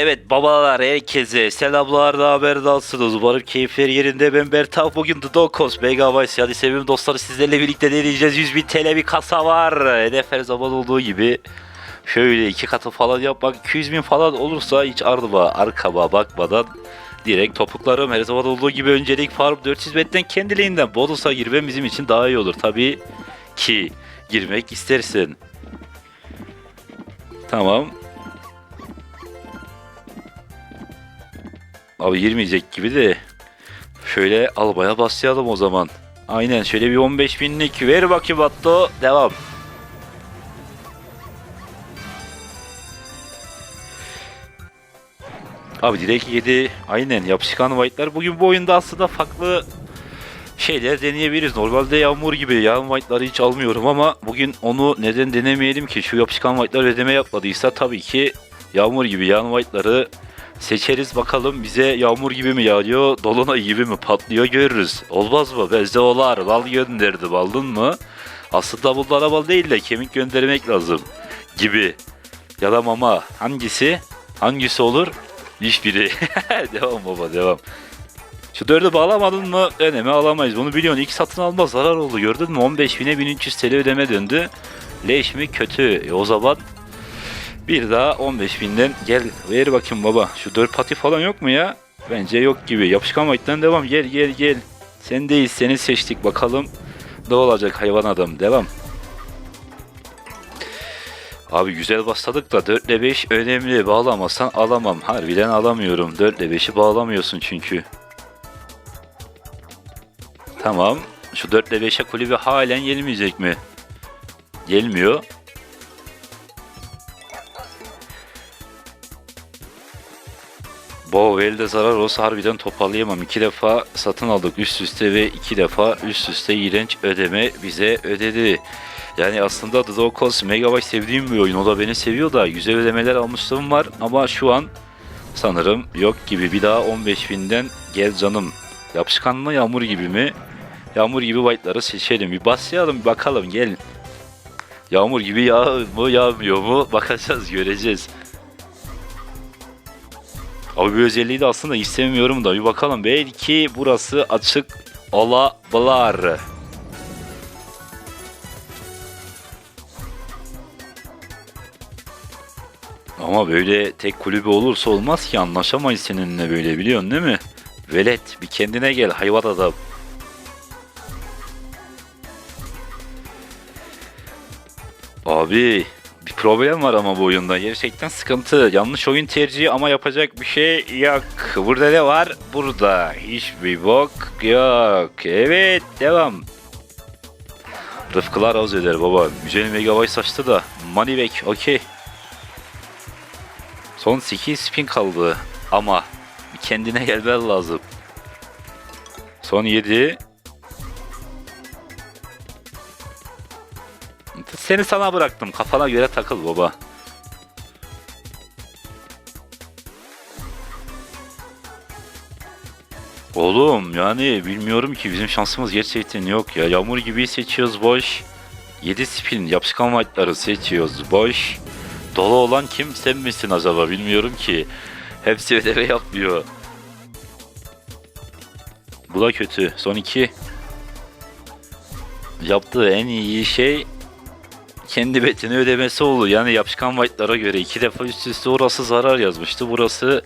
Evet babalar herkese selamlar da haber dalsınız. Umarım keyifleri yerinde. Ben Bertaf bugün The Dokos Mega Vice yani sevimli dostları sizlerle birlikte deneyeceğiz. 100 bin TL bir kasa var. Hedef her zaman olduğu gibi. Şöyle iki katı falan yapmak 200 bin falan olursa hiç ardıma arkama bakmadan direkt topuklarım her zaman olduğu gibi öncelik farm 400 betten kendiliğinden bonusa girmem bizim için daha iyi olur. Tabii ki girmek istersin. Tamam. Abi girmeyecek gibi de şöyle albaya başlayalım o zaman. Aynen şöyle bir 15 binlik ver bakayım Batto. Devam. Abi direkt 7 aynen yapışkan white'lar. Bugün bu oyunda aslında farklı şeyler deneyebiliriz. Normalde yağmur gibi yağın white'ları hiç almıyorum ama bugün onu neden denemeyelim ki? Şu yapışkan white'lar ödeme yapmadıysa tabii ki yağmur gibi yağın white'ları seçeriz bakalım bize yağmur gibi mi yağıyor, dolunay gibi mi patlıyor görürüz. Olmaz mı? Bezde olar, bal gönderdi, baldın mı? Aslında bunlara bal değil de kemik göndermek lazım gibi. Ya da mama hangisi? Hangisi olur? Hiçbiri. devam baba devam. Şu dördü bağlamadın mı önemi alamayız. Bunu biliyorsun. İlk satın alma zarar oldu. Gördün mü? 15 bine 1300 TL ödeme döndü. Leş mi? Kötü. E o zaman bir daha 15 binden gel ver bakayım baba. Şu dört pati falan yok mu ya? Bence yok gibi. Yapışkan white'dan devam. Gel gel gel. Sendeyiz. Seni seçtik. Bakalım ne olacak hayvan adam. Devam. Abi güzel başladık da 4 ile 5 önemli. Bağlamazsan alamam. Harbiden alamıyorum. 4 ile 5'i bağlamıyorsun çünkü. Tamam. Şu 4 ile 5'e kulübü halen gelmeyecek mi? Gelmiyor. Bu elde zarar olsa harbiden toparlayamam. İki defa satın aldık üst üste ve iki defa üst üste iğrenç ödeme bize ödedi. Yani aslında The Dog Calls Megabyte sevdiğim bir oyun. O da beni seviyor da güzel ödemeler almışlığım var. Ama şu an sanırım yok gibi. Bir daha 15 binden gel canım. Yapışkan mı yağmur gibi mi? Yağmur gibi white'ları seçelim. Bir başlayalım bir bakalım gel. Yağmur gibi yağ mı yağmıyor mu? Bakacağız göreceğiz. Abi bir özelliği de aslında istemiyorum da bir bakalım. Belki burası açık olabilir. Ama böyle tek kulübü olursa olmaz ki anlaşamayız seninle böyle biliyorsun değil mi? Velet bir kendine gel hayvan adam. Abi bir problem var ama bu oyunda. Gerçekten sıkıntı. Yanlış oyun tercihi ama yapacak bir şey yok. Burada ne var? Burada hiçbir bok yok. Evet devam. Rıfkılar az eder baba. Güzel megabyte saçtı da. Money okey. Son 8 spin kaldı. Ama kendine gelmen lazım. Son 7. Seni sana bıraktım. Kafana göre takıl baba. Oğlum yani bilmiyorum ki bizim şansımız gerçekten yok ya. Yağmur gibi seçiyoruz boş. 7 spin yapışkan white'ları seçiyoruz boş. Dolu olan kim sen misin acaba bilmiyorum ki. Hepsi ödeme yapmıyor. Bu da kötü. Son 2. Yaptığı en iyi şey kendi betini ödemesi oldu. Yani yapışkan white'lara göre iki defa üst üste orası zarar yazmıştı. Burası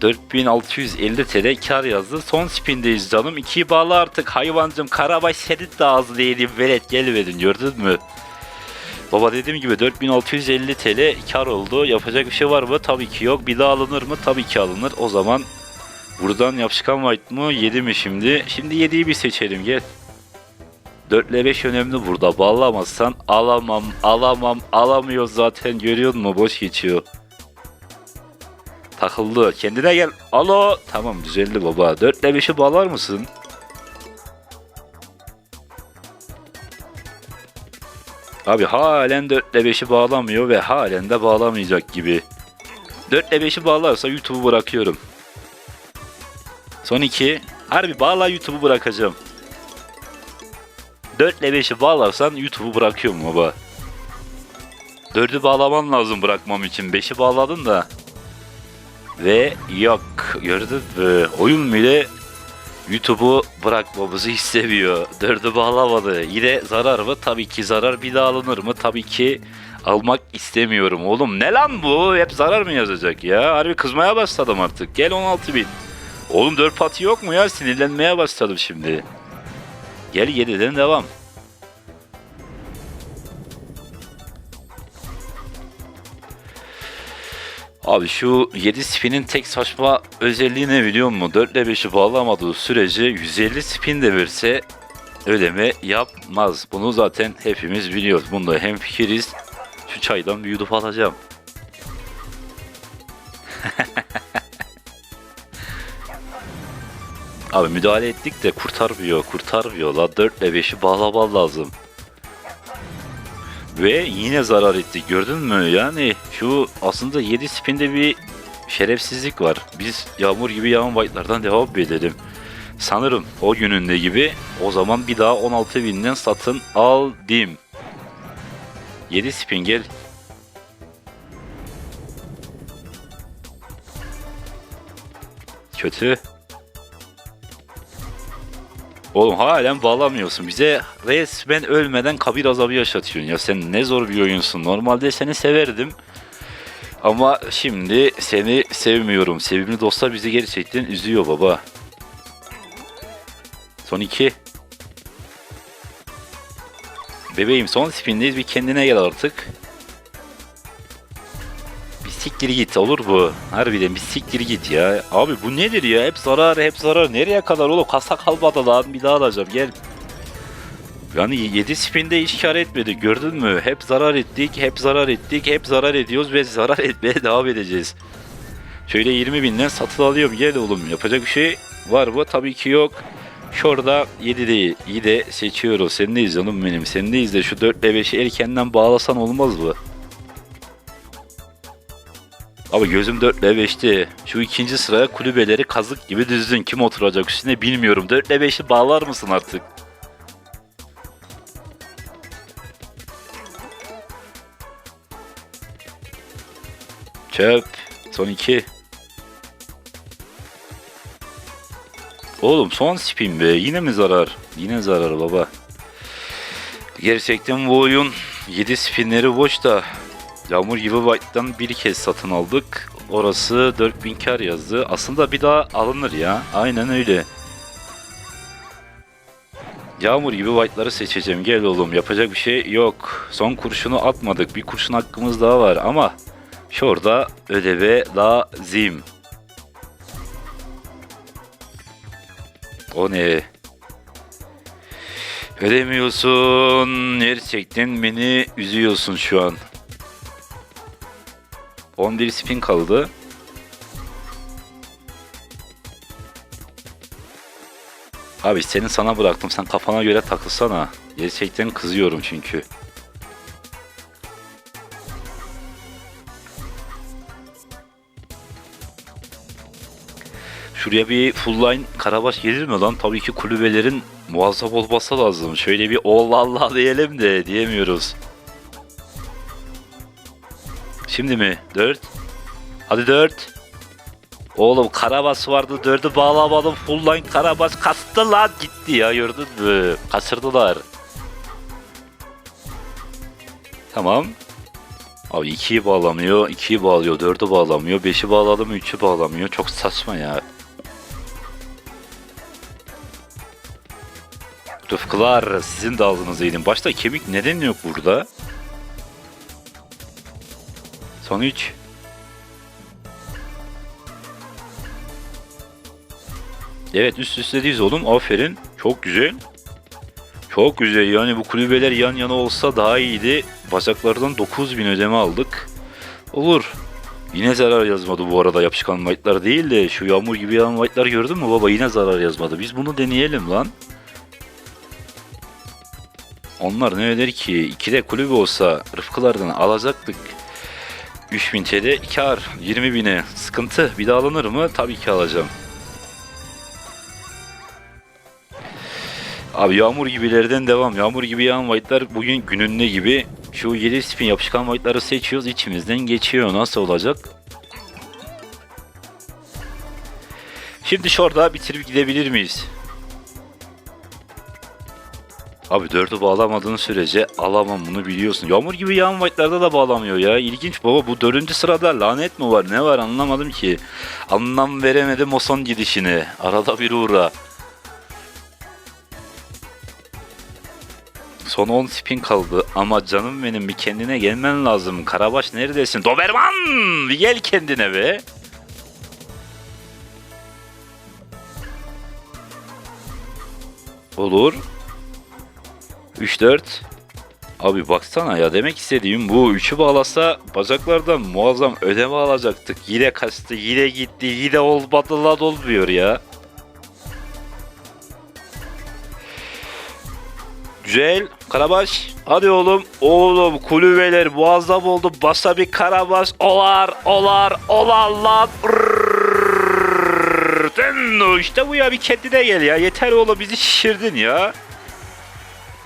4650 TL kar yazdı. Son spindeyiz canım. İkiyi bağlı artık hayvancım. Karabaş senin de ağzı değilim. Velet gelmedin gördün mü? Baba dediğim gibi 4650 TL kar oldu. Yapacak bir şey var mı? Tabii ki yok. Bir daha alınır mı? Tabii ki alınır. O zaman buradan yapışkan white mı? 7 mi şimdi? Şimdi 7'yi bir seçelim gel. 4 ile 5 önemli burada. Bağlamazsan alamam, alamam, alamıyor zaten. Görüyor musun? Boş geçiyor. Takıldı. Kendine gel. Alo. Tamam düzeldi baba. 4 ile 5'i bağlar mısın? Abi halen 4 ile 5'i bağlamıyor ve halen de bağlamayacak gibi. 4 ile 5'i bağlarsa YouTube'u bırakıyorum. Son 2. Harbi bağla YouTube'u bırakacağım. 4 ile 5'i bağlarsan YouTube'u bırakıyorum baba. 4'ü bağlaman lazım bırakmam için. 5'i bağladın da. Ve yok. Gördün mü? Oyun bile YouTube'u bırakmamızı istemiyor. Dördü bağlamadı. Yine zarar mı? Tabii ki zarar. Bir daha alınır mı? Tabii ki almak istemiyorum. Oğlum ne lan bu? Hep zarar mı yazacak ya? Harbi kızmaya başladım artık. Gel 16 bin. Oğlum 4 pati yok mu ya? Sinirlenmeye başladım şimdi. Gel 7'den devam. Abi şu 7 spinin tek saçma özelliği ne biliyor musun? 4 ile 5'i bağlamadığı sürece 150 spin de verse ödeme yapmaz. Bunu zaten hepimiz biliyoruz. Bunda hem fikiriz. Şu çaydan bir yudum alacağım. Abi müdahale ettik de kurtarmıyor, kurtarmıyor la. 4 ile 5'i bağlaman lazım. Ve yine zarar ettik gördün mü? Yani şu aslında 7 spinde bir şerefsizlik var. Biz yağmur gibi yağan white'lardan devam edelim. Sanırım o gününde gibi o zaman bir daha 16 binden satın aldım. 7 spin gel. Kötü. Oğlum halen bağlamıyorsun. Bize resmen ölmeden kabir azabı yaşatıyorsun. Ya sen ne zor bir oyunsun. Normalde seni severdim. Ama şimdi seni sevmiyorum. Sevimli dostlar bizi gerçekten üzüyor baba. Son iki. Bebeğim son spindeyiz. Bir kendine gel artık. Siktir git olur bu. Harbiden bir siktir git ya. Abi bu nedir ya? Hep zarar hep zarar. Nereye kadar oğlum? Kasa kalmadı lan. Bir daha alacağım gel. Yani 7 spinde hiç kar etmedi gördün mü? Hep zarar ettik, hep zarar ettik, hep zarar ediyoruz ve zarar etmeye devam edeceğiz. Şöyle 20 binden satın alıyorum gel oğlum yapacak bir şey var mı? Tabii ki yok. Şurada 7 değil, iyi de seçiyoruz. Sendeyiz canım benim, sendeyiz de şu 4 ile 5'i erkenden bağlasan olmaz mı? Abi gözüm 4 ile 5'ti. Şu ikinci sıraya kulübeleri kazık gibi düzdün. Kim oturacak üstüne bilmiyorum. 4 ile 5'i bağlar mısın artık? Çöp. Son 2. Oğlum son spin be. Yine mi zarar? Yine zarar baba. Gerçekten bu oyun 7 spinleri boş da Yağmur gibi White'dan bir kez satın aldık. Orası 4000 kar yazdı. Aslında bir daha alınır ya. Aynen öyle. Yağmur gibi White'ları seçeceğim. Gel oğlum yapacak bir şey yok. Son kurşunu atmadık. Bir kurşun hakkımız daha var ama şurada ödeve lazım. O ne? Ödemiyorsun. Gerçekten beni üzüyorsun şu an. 11 spin kaldı. Abi senin sana bıraktım. Sen kafana göre takılsana. Gerçekten kızıyorum çünkü. Şuraya bir full line karabaş gelir mi lan? Tabii ki kulübelerin muazzam olması lazım. Şöyle bir Allah Allah diyelim de diyemiyoruz. Şimdi mi? 4. Hadi 4. Oğlum Karabas vardı 4'ü bağlamadım full line Karabas kastı lan gitti ya gördün mü? Kaçırdılar. Tamam. Abi 2'yi bağlamıyor, 2'yi bağlıyor, 4'ü bağlamıyor, 5'i bağladı mı 3'ü bağlamıyor. Çok saçma ya. Rıfkılar sizin de aldığınız iyiydim. Başta kemik neden yok burada? Son 3. Evet üst üste değiliz oğlum. Aferin. Çok güzel. Çok güzel. Yani bu kulübeler yan yana olsa daha iyiydi. Bacaklardan 9000 ödeme aldık. Olur. Yine zarar yazmadı bu arada yapışkan white'lar değil de şu yağmur gibi yağan white'lar gördün mü baba yine zarar yazmadı. Biz bunu deneyelim lan. Onlar ne öder ki? İkide kulübe olsa Rıfkılardan alacaktık. 3000 TL kar 20 bine sıkıntı bir daha alınır mı? Tabii ki alacağım. Abi yağmur gibilerden devam. Yağmur gibi yağan white'lar bugün gününde gibi. Şu 7 spin yapışkan white'ları seçiyoruz. içimizden geçiyor. Nasıl olacak? Şimdi şurada bitirip gidebilir miyiz? Abi dördü bağlamadığın sürece alamam bunu biliyorsun. Yağmur gibi yağan white'larda da bağlamıyor ya. İlginç baba bu dördüncü sırada lanet mi var ne var anlamadım ki. Anlam veremedim o son gidişini. Arada bir uğra. Son 10 spin kaldı ama canım benim bir kendine gelmen lazım. Karabaş neredesin? Doberman! Bir gel kendine be. Olur. 3-4. Abi baksana ya demek istediğim bu. Üçü bağlasa bacaklardan muazzam ödeme alacaktık. Yine kaçtı, yine gitti, yine olmadı lan olmuyor ya. Güzel. Karabaş. Hadi oğlum. Oğlum kulübeler muazzam oldu. Basa bir karabaş. Olar, olar, olar lan. İşte bu ya bir kendine gel ya. Yeter oğlum bizi şişirdin ya.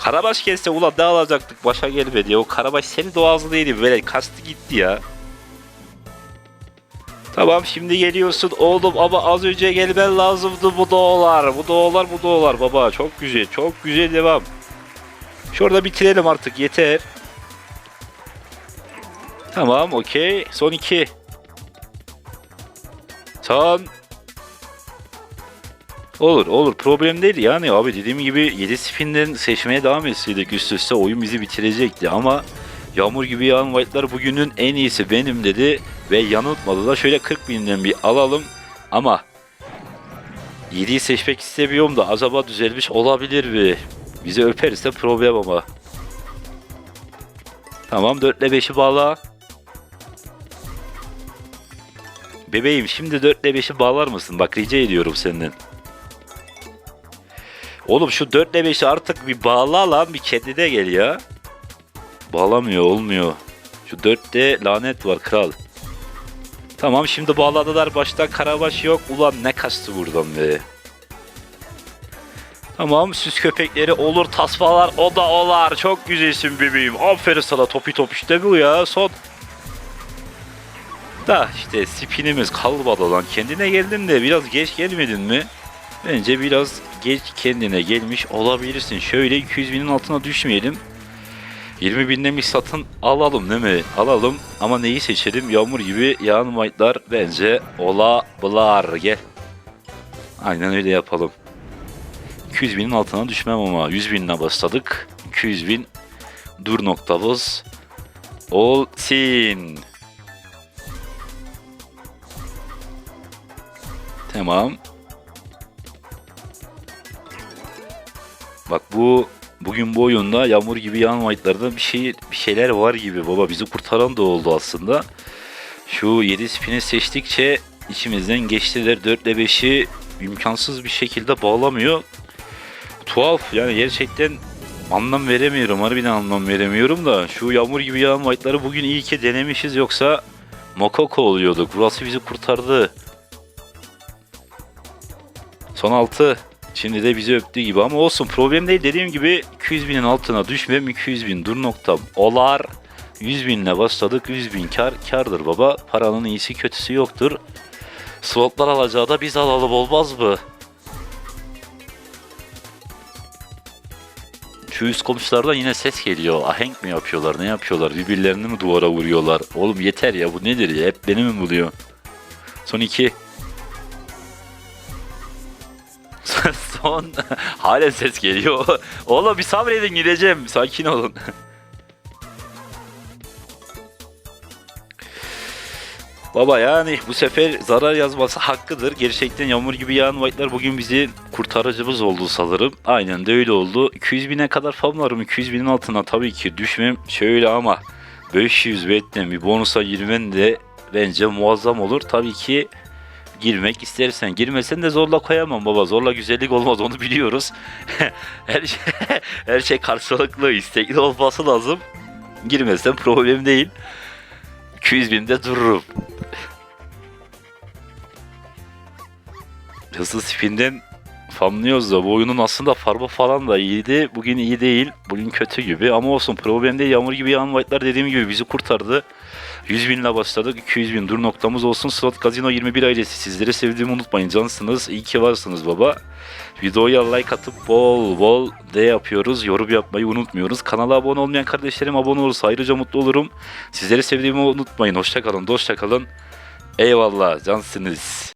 Karabaş gelse ulan ne alacaktık başa gelmedi ya. O Karabaş seni doğazlı değildi böyle kastı gitti ya. Tamam şimdi geliyorsun oğlum ama az önce gelmen lazımdı bu doğular. Bu doğular bu doğular baba çok güzel çok güzel devam. Şurada bitirelim artık yeter. Tamam okey son iki. Son. Olur olur problem değil yani abi dediğim gibi 7 spinden seçmeye devam etseydik üst üste oyun bizi bitirecekti ama Yağmur gibi yağan white'lar bugünün en iyisi benim dedi ve yanıltmadı da şöyle 40 binden bir alalım ama 7'yi seçmek istemiyorum da acaba düzelmiş olabilir mi? Bizi öperse problem ama. Tamam 4 ile 5'i bağla. Bebeğim şimdi 4 ile 5'i bağlar mısın? Bak rica ediyorum senden. Oğlum şu 4 ile 5'i artık bir bağla lan bir kendine gel ya. Bağlamıyor olmuyor. Şu 4'te lanet var kral. Tamam şimdi bağladılar baştan karabaş yok. Ulan ne kaçtı buradan be. Tamam süs köpekleri olur tasmalar o da olar. Çok güzelsin bebeğim. Aferin sana topi top işte bu ya son. Da işte spinimiz kalmadı lan. Kendine geldin de biraz geç gelmedin mi? Bence biraz geç kendine gelmiş olabilirsin. Şöyle 200 binin altına düşmeyelim. 20 binden bir satın alalım değil mi? Alalım ama neyi seçelim? Yağmur gibi yağan white'lar bence olabilir. Gel. Aynen öyle yapalım. 200 binin altına düşmem ama 100 binle başladık. 200 bin dur noktamız olsun. Tamam. Bak bu bugün bu oyunda yağmur gibi yağan white'larda bir şey bir şeyler var gibi baba bizi kurtaran da oldu aslında. Şu 7 spini seçtikçe içimizden geçtiler 4 ile 5'i imkansız bir şekilde bağlamıyor. Tuhaf yani gerçekten anlam veremiyorum. Harbiden anlam veremiyorum da şu yağmur gibi yağan white'ları bugün iyi ki denemişiz yoksa Mokoko oluyorduk. Burası bizi kurtardı. Son 6. Şimdi de bizi öptüğü gibi ama olsun problem değil. Dediğim gibi 200 binin altına düşmem 200 bin dur noktam olar. 100 binle başladık 100 bin kar kardır baba. Paranın iyisi kötüsü yoktur. Slotlar alacağı da biz alalım olmaz mı? Şu üst komşulardan yine ses geliyor. Ahenk mi yapıyorlar? Ne yapıyorlar? Birbirlerini mi duvara vuruyorlar? Oğlum yeter ya bu nedir ya? Hep beni mi buluyor? Son iki. Son. Hala ses geliyor. Oğlum bir sabredin gideceğim. Sakin olun. Baba yani bu sefer zarar yazması hakkıdır. Gerçekten yağmur gibi yağan white'lar bugün bizi kurtarıcımız oldu sanırım. Aynen de öyle oldu. 200 bine kadar famlarım. 200 binin altına tabii ki düşmem. Şöyle ama 500 betten bir bonusa girmen de bence muazzam olur. Tabii ki girmek istersen. Girmesen de zorla koyamam baba. Zorla güzellik olmaz onu biliyoruz. her şey, her şey karşılıklı istekli olması lazım. Girmesen problem değil. 200 binde dururum. Hızlı spinden famlıyoruz da bu oyunun aslında farba falan da iyiydi. Bugün iyi değil. Bugün kötü gibi ama olsun problem değil. Yağmur gibi yağan white'lar dediğim gibi bizi kurtardı. 100 binle başladık. 200 bin dur noktamız olsun. Slot Casino 21 ailesi. Sizleri sevdiğimi unutmayın. Cansınız. İyi ki varsınız baba. Videoya like atıp bol bol de yapıyoruz. Yorum yapmayı unutmuyoruz. Kanala abone olmayan kardeşlerim abone olursa ayrıca mutlu olurum. Sizleri sevdiğimi unutmayın. Hoşçakalın. Hoşçakalın. Eyvallah. Cansınız.